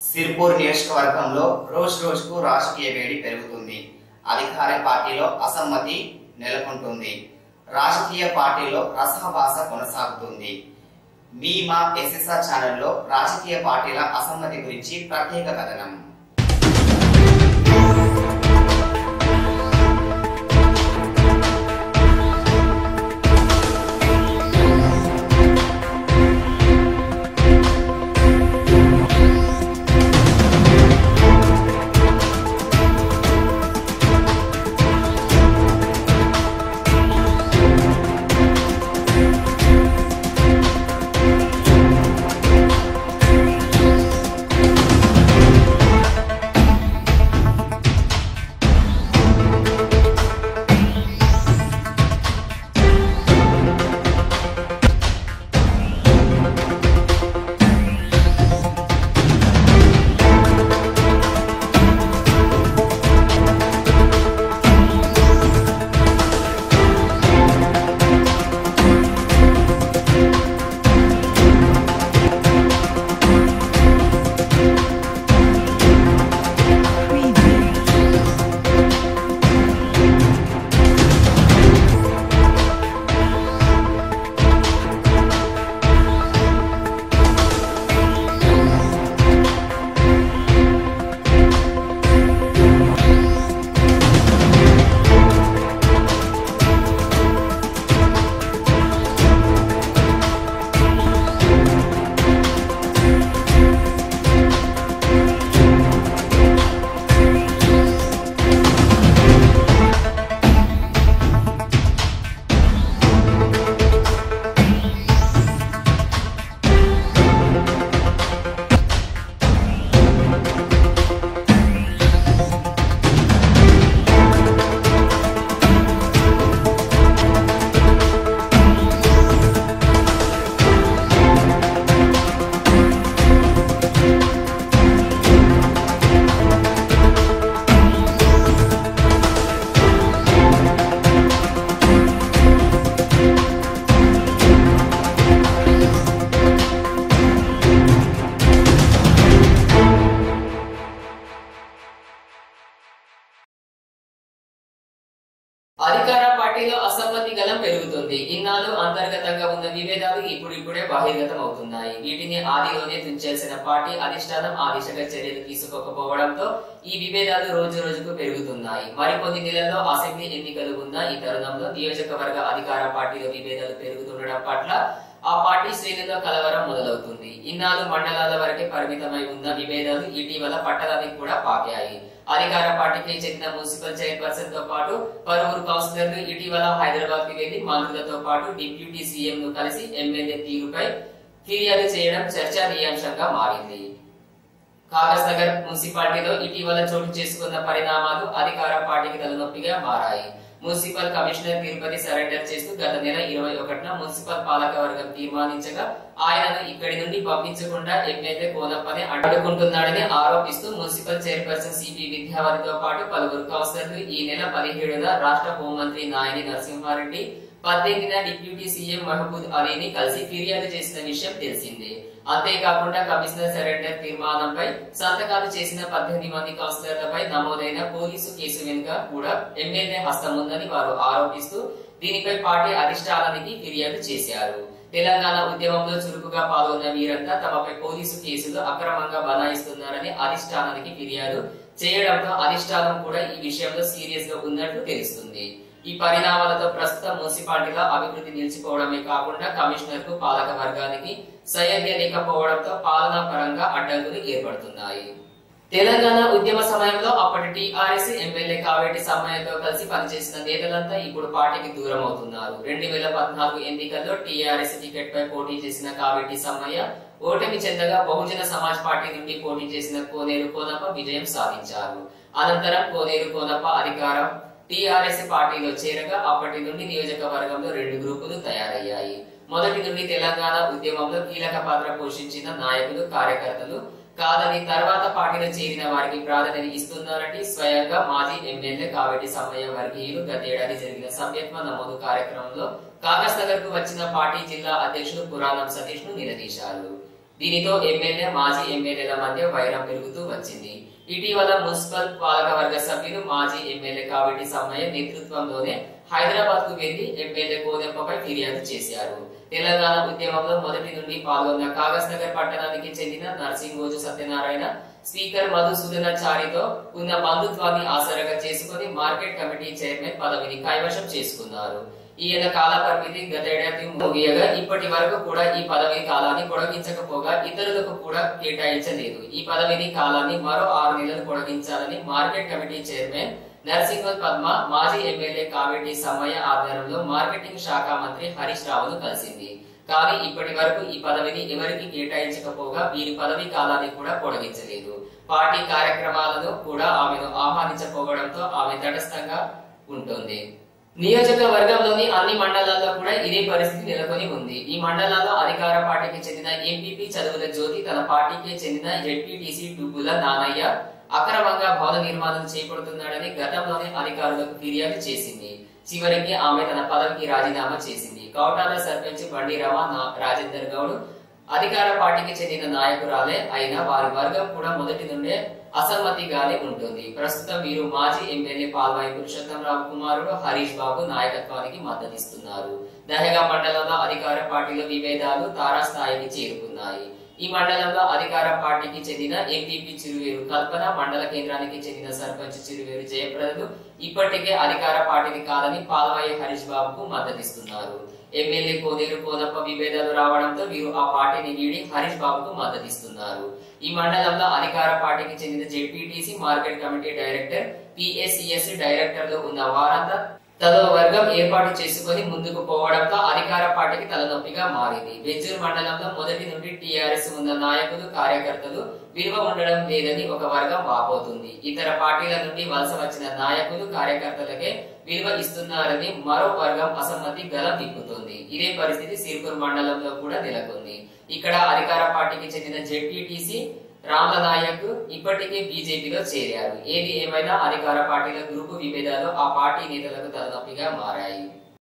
సిర్పూర్ నియోజకవర్గంలో రోజు రోజుకు రాజకీయ వేడి పెరుగుతుంది. అధికార పార్టీలో అసమ్మతి నెలకొంటుంది. రాజకీయ పార్టీలో రసహవాస కొనసాగుతుంది. మీ మా ఎస్ఎస్ఆర్ ఛానల్లో రాజకీయ పార్టీల అసమ్మతి గురించి ప్రత్యేక కథనం. అధికార పార్టీలో అసమ్మతి గలం పెరుగుతుంది. ఇన్నాళ్ళు అంతర్గతంగా ఉన్న విభేదాలు ఇప్పుడిప్పుడే బహిర్గతం అవుతున్నాయి వీటిని ఆదిలోనే తుంచాల్సిన పార్టీ అధిష్టానం ఆ దిశగా చర్యలు తీసుకోకపోవడంతో ఈ విభేదాలు రోజు రోజుకు పెరుగుతున్నాయి. మరికొన్ని నెలల్లో అసెంబ్లీ ఎన్నికలు ఉన్న ఈ తరుణంలో నియోజకవర్గ అధికార పార్టీలో విభేదాలు పెరుగుతుండడం పట్ల ఆ పార్టీ శ్రేణుల కలవరం మొదలవుతుంది. ఇన్నాళ్ళు మండలాల వరకే పరిమితమై ఉన్న విభేదాలు ఇటీవల పట్టణానికి కూడా పాకాయి. అధికార పార్టీకి చెందిన మున్సిపల్ చైర్పర్సన్తో పాటు పలువురు కౌన్సిలర్లు ఇటీవల హైదరాబాద్కి వెళ్ళి మంత్రులతో పాటు డిప్యూటీ సీఎం ను కలిసి ఎమ్మెల్యే తీరుపై ఫిర్యాదు చేయడం చర్చనీయాంశంగా మారింది. కాగజ్ నగర్ మున్సిపాలిటీలో ఇటీవల చోటు చేసుకున్న పరిణామాలు అధికార పార్టీకి తలనొప్పిగా మారాయి. మున్సిపల్ కమిషనర్ తిరుపతి సరెండర్ చేస్తూ గత నెల ఇరవై ఒకటిన మున్సిపల్ పాలకవర్గం తీర్మానించగా ఆయనను ఇక్కడి నుండి పంపించకుండా ఎమ్మెల్యే కోదప్పని అడ్డుకుంటున్నాడని ఆరోపిస్తూ మున్సిపల్ చైర్పర్సన్ సిపి విద్యావతితో పాటు పలువురు కౌన్సిలర్లు ఈ నెల పదిహేడున రాష్ట్ర హోంమంత్రి నాయని నరసింహారెడ్డి పద్దెనిమిదిన డిప్యూటీ సీఎం మహబూద్ అలీని కలిసి ఫిర్యాదు చేసిన విషయం తెలిసిందే. అంతేకాకుండా కమిషనర్ సరెండర్ తీర్మానంపై సంతకాలు చేసిన పద్దెనిమిది మంది కౌన్సిలర్లపై నమోదైన పోలీసు కేసు వెనుక కూడా ఎమ్మెల్యే హస్తం ఉందని వారు ఆరోపిస్తూ దీనిపై పార్టీ అధిష్టానానికి ఫిర్యాదు చేశారు. తెలంగాణ ఉద్యమంలో చురుకుగా పాల్గొన్న వీరంతా తమపై పోలీసు కేసులు అక్రమంగా బనాయిస్తున్నారని అధిష్టానానికి ఫిర్యాదు చేయడంతో అధిష్టానం కూడా ఈ విషయంలో సీరియస్గా ఉన్నట్లు తెలుస్తుంది. ఈ పరిణామాలతో ప్రస్తుతం మున్సిపాలిటీగా అభివృద్ధి నిలిచిపోవడమే కాకుండా కమిషనర్కు పాలక వర్గానికి సయోధ్య లేకపోవడంతో పాలనా పరంగా అడ్డంకులు ఏర్పడుతున్నాయి. తెలంగాణ ఉద్యమ సమయంలో అప్పటి టీఆర్ఎస్ ఎమ్మెల్యే కావేటి సమ్మయ్యతో కలిసి పనిచేసిన నేతలంతా ఇప్పుడు పార్టీకి దూరం అవుతున్నారు. రెండు వేల పద్నాలుగు ఎన్నికల్లో టీఆర్ఎస్ టికెట్ పై పోటీ చేసిన కావేటి సమ్మయ్య ఓటమి చెందగా బహుజన సమాజ్ పార్టీ నుండి పోటీ చేసిన కోనేరు కోనప్ప విజయం సాధించారు. అనంతరం కోనేరు కోనప్ప అధికారం టీఆర్ఎస్ పార్టీలో చేరగా అప్పటి నుండి నియోజకవర్గంలో రెండు గ్రూపులు తయారయ్యాయి. మొదటి నుండి తెలంగాణ ఉద్యమంలో కీలక పాత్ర పోషించిన నాయకులు కార్యకర్తలు కాదని తర్వాత పార్టీలో చేరిన వారికి ప్రాధాన్యత ఇస్తున్నారని స్వయంగా మాజీ ఎమ్మెల్యే కావేటి సమయ వర్గీయులు గతేడాది జరిగిన సభ్యత్వ నమోదు కార్యక్రమంలో కాగజ్ నగర్కు వచ్చిన పార్టీ జిల్లా అధ్యక్షుడు పురాణం సతీష్ను నిలదీశారు. దీనితో ఎమ్మెల్యే మాజీ ఎమ్మెల్యేల మధ్య వైరం పెరుగుతూ వచ్చింది. ఇటీవల మున్సిపల్ పాలకవర్గ సభ్యులు మాజీ ఎమ్మెల్యే కాబట్టి సమ్మయ్య నేతృత్వంలోనే హైదరాబాద్కు వెళ్ళి ఎమ్మెల్యే కోదెప్పపై ఫిర్యాదు చేశారు. తెలంగాణ ఉద్యమంలో మొదటి నుండి పాల్గొన్న కాగజ్ నగర్ పట్టణానికి చెందిన నర్సింగోజు సత్యనారాయణ స్పీకర్ మధుసూదనాచారితో ఉన్న బంధుత్వాన్ని ఆసరగా చేసుకుని మార్కెట్ కమిటీ చైర్మన్ పదవిని కైవశం చేసుకున్నారు. ఈయన కాల పరిమితి గతేడాది ముగియగా ఇప్పటి వరకు కూడా ఈ పదవి కాలాన్ని పొడిగించకపోగా ఇతరులకు కూడా కేటాయించలేదు. ఈ పదవిని కాలాన్ని మరో ఆరు నెలలు పొడిగించాలని market committee chairman Narasimha Padma మాజీ ఎమ్మెల్యే కావేటి సమయ ఆధ్వర్యంలో మార్కెటింగ్ శాఖ మంత్రి హరీష్ రావును కలిసింది. కానీ ఇప్పటి వరకు ఈ పదవిని ఎవరికి కేటాయించకపోగా వీరి పదవి కాలాన్ని కూడా పొడిగించలేదు. పార్టీ కార్యక్రమాలను కూడా ఆమెను ఆహ్వానించకపోవడంతో ఆమె తటస్థంగా ఉంటుంది. నియోజకవర్గంలోని అన్ని మండలాల్లో కూడా ఇదే పరిస్థితి నెలకొని ఉంది. ఈ మండలాల్లో అధికార పార్టీకి చెందిన ఎంపీపీ చదువుల జ్యోతి తన పార్టీకి చెందిన జెడ్పీటీసీ డుబ్బుల నానయ్య అక్రమంగా భవన నిర్మాణం చేపడుతున్నాడని గతంలోనే అధికారులకు ఫిర్యాదు చేసింది. చివరికి ఆమె తన పదవికి రాజీనామా చేసింది. కౌటాల సర్పంచ్ బండి నా- రాజేందర్ గౌడ్ అధికార పార్టీకి చెందిన నాయకురాలే అయినా వారి వర్గం కూడా మొదటి నుండే అసమ్మతిగానే ఉంటుంది. ప్రస్తుతం వీరు మాజీ ఎమ్మెల్యే పాల్వాయి పురుషోత్తమరావు కుమారుడు హరీష్ బాబు నాయకత్వానికి మద్దతిస్తున్నారు. దహగా మండలంలో అధికార పార్టీల విభేదాలు తారాస్థాయికి చేరుకున్నాయి. ఈ మండలంలో అధికార పార్టీకి చెందిన ఎంపీపీ చిరువేరు కల్పన మండల కేంద్రానికి చెందిన సర్పంచ్ చిరువేరు జయప్రదలు ఇప్పటికే అధికార పార్టీని కాదని పాల్వాయి హరీష్ బాబుకు మద్దతిస్తున్నారు. ఎమ్మెల్యే కోదేరు కోదప్ప విభేదాలు రావడంతో వీరు ఆ పార్టీని వీడి హరీష్ బాబుకు మద్దతిస్తున్నారు. ఈ మండలంలో అధికార పార్టీకి చెందిన ZPTC market committee director PSCS డైరెక్టర్లు ఉన్న వారంతా తలో వర్గం ఏర్పాటు చేసుకుని ముందుకు పోవడంతో అధికార పార్టీకి తలనొప్పిగా మారింది. బెంజూరు మండలంలో మొదటి నుండి టీఆర్ఎస్ ఉన్న నాయకులు కార్యకర్తలు విలువ ఉండడం లేదని ఒక వర్గం వాపోతుంది. ఇతర పార్టీల నుండి వలస వచ్చిన నాయకులు కార్యకర్తలకే విలువ ఇస్తున్నారని మరో వర్గం అసమ్మతి గలం తిప్పుతోంది. ఇదే పరిస్థితి సిర్పూర్ మండలంలో కూడా నెలకొంది. ఇక్కడ అధికార పార్టీకి చెందిన జెడ్పీటీసీ రామ్ల నాయక్ ఇప్పటికే బీజేపీలో చేరారు. ఏది ఏమైనా అధికార పార్టీల గ్రూపు విభేదాలు ఆ పార్టీ నేతలకు తలనొప్పిగా మారాయి.